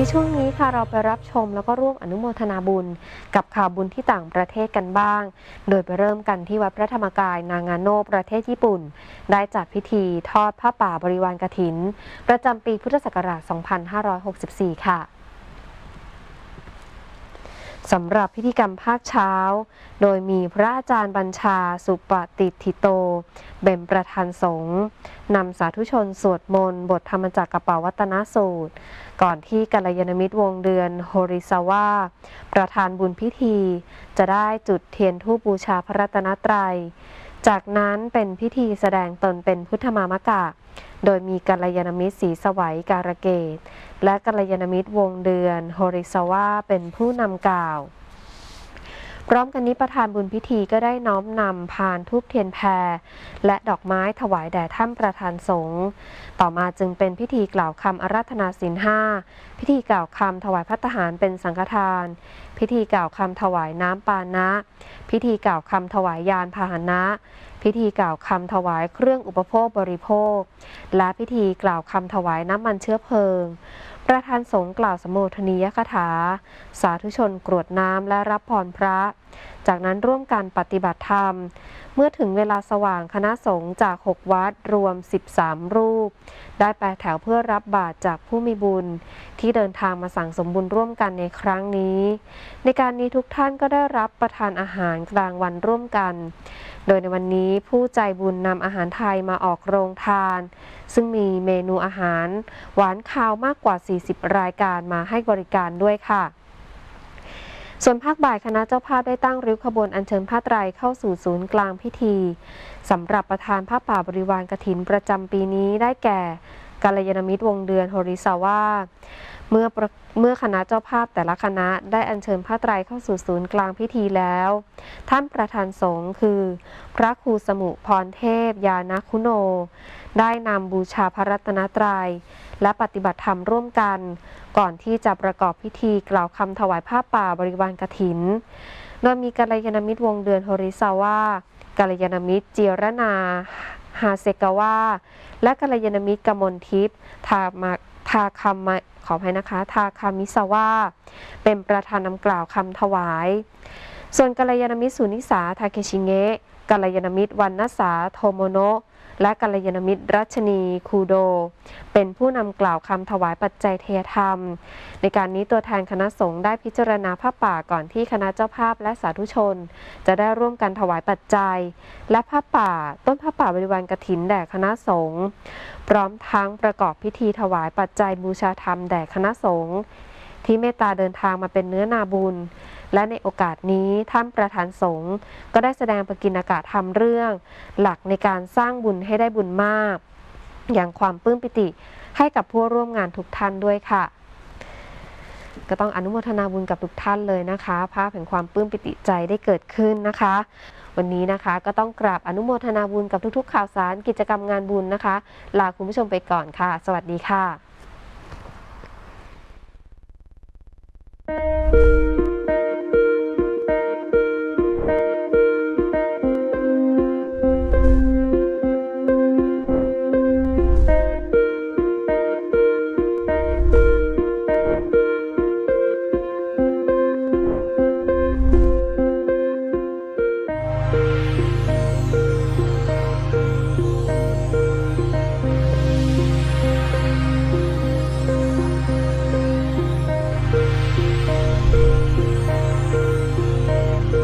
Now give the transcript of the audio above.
ในช่วงนี้ค่ะเราไปรับชมแล้วก็ร่วมอนุโมทนาบุญ กับข่าวบุญที่ต่างประเทศกันบ้าง โดยไปเริ่มกันที่วัดพระธรรมกายนางาโนประเทศญี่ปุ่น ได้จัดพิธีทอดผ้าป่าบริวารกถิน ประจำปีพุทธศักราช 2564 ค่ะ สำหรับพิธีกรรมภาคเช้า โดยมีพระอาจารย์บัญชาสุปฏิทิโต เบมประธานสงฆ์นำสาธุชนสวดมนต์บทธรรมจักรกระเป๋าวัตนสูตร ก่อนที่กัลยาณมิตรวงเดือนโฮริซาวาประธานบุญพิธี จะได้จุดเทียนธูปบูชาพระรัตนตรัย จากนั้นเป็นพิธีแสดงตนเป็นพุทธมามกะ โดยมีกัลยาณมิตรสีสวัยการเกต และกัลยาณมิตรวงเดือน โฮริซาวาเป็นผู้นำกล่าว พร้อมกันนี้ประธานบุญพิธีก็ได้น้อมนำพานทูบเทียนแพร และดอกไม้ถวายแด่ท่านประธานสงฆ์ต่อมาจึงเป็นพิธีกล่าวคำอาราธนาศีลห้าพิธีกล่าวคำถวายพัตหารเป็นสังฆทาน พิธีกล่าวคำถวายน้ำปานะ พิธีกล่าวคำถวายยานพาหนะ พิธีกล่าวคำถวายเครื่องอุปโภคบริโภค และพิธีกล่าวคำถวายน้ำมันเชื้อเพลิง ประธานสงฆ์กล่าวสมโภชนียคถา สาธุชนกรวดน้ำและรับพรพระ จากนั้นร่วมกันปฏิบัติธรรม เมื่อถึงเวลาสว่างคณะสงฆ์จาก 6 วัดรวม 13 รูป ได้แปรแถวเพื่อรับบาตรจากผู้มีบุญ ที่เดินทางมาสั่งสมบุญร่วมกันในครั้งนี้ ในการนี้ทุกท่านก็ได้รับประทานอาหารกลางวันร่วมกัน โดยในวันนี้ผู้ใจบุญนำอาหารไทยมาออกโรงทาน ซึ่งมีเมนูอาหาร หวานคาวมากกว่า 40 รายการมาให้บริการด้วยค่ะส่วนภาคบ่ายคณะเจ้าภาพได้ตั้งริ้วขบวนอัญเชิญผ้าไตรเข้าสู่ศูนย์กลางพิธีสำหรับประธานผ้าป่าบริวารกถินประจำปีนี้ได้แก่กาลยานมิตรวงเดือนโฮริซาว่า เมื่อเมื่อคณะเจ้าภาพแต่ละคณะได้อัญเชิญผ้าไตรเข้าสู่ศูนย์กลางพิธีแล้ว ท่านประธานสงฆ์คือ พระครูสมุพรเทพ ยานาคุโน ได้นำบูชาพระรัตนตรยัย และปฏิบัติธรรมร่วมกัน ก่อนที่จะประกอบพิธีกล่าวคำถวายผ้าป่าบริวารกถิน โดยมีกัลยาณมิตรวงเดือนโฮริซาวากัลยาณมิตรเจียรนาฮาเซกาวาและกัลยาณมิตรกมลทิพย์ทามาทาคามะ ขออภัยนะคะ ทาคามิสวาเป็นประธานนำกล่าวคำถวาย ส่วนกัลยาณมิตรสุนิสาทาเคชิเงะกัลยาณมิตรวันนสาโทโมโนะและกัลยาณมิตรรัชนีคูโด เป็นผู้นำกล่าวคำถวายปัจจัยเทยธรรม ในการนี้ตัวแทนคณะสงฆ์ได้พิจารณาผ้าป่าก่อนที่คณะเจ้าภาพและสาธุชน จะได้ร่วมกันถวายปัจจัย และผ้าป่าต้นผ้าป่าบริวารกถินแด่คณะสงฆ์พร้อมทั้งประกอบพิธีถวายปัจจัยบูชาธรรมแด่คณะสงฆ์ที่เมตตาเดินทางมาเป็นเนื้อนาบุญ และในโอกาสนี้ท่านประธานสงฆ์ก็ได้แสดงปกิณากาธรรมเรื่อง หลักในการสร้างบุญให้ได้บุญมาก อย่างความปลื้มปิติให้กับผู้ร่วมงานทุกท่านด้วยค่ะ ก็ต้องอนุโมทนาบุญกับทุกท่านเลยนะคะ ภาพแห่งความปลื้มปิติใจได้เกิดขึ้นนะคะ วันนี้นะคะก็ต้องกราบอนุโมทนาบุญกับทุกๆ ข่าวสารกิจกรรมงานบุญนะคะ ลาคุณผู้ชมไปก่อนค่ะ สวัสดีค่ะ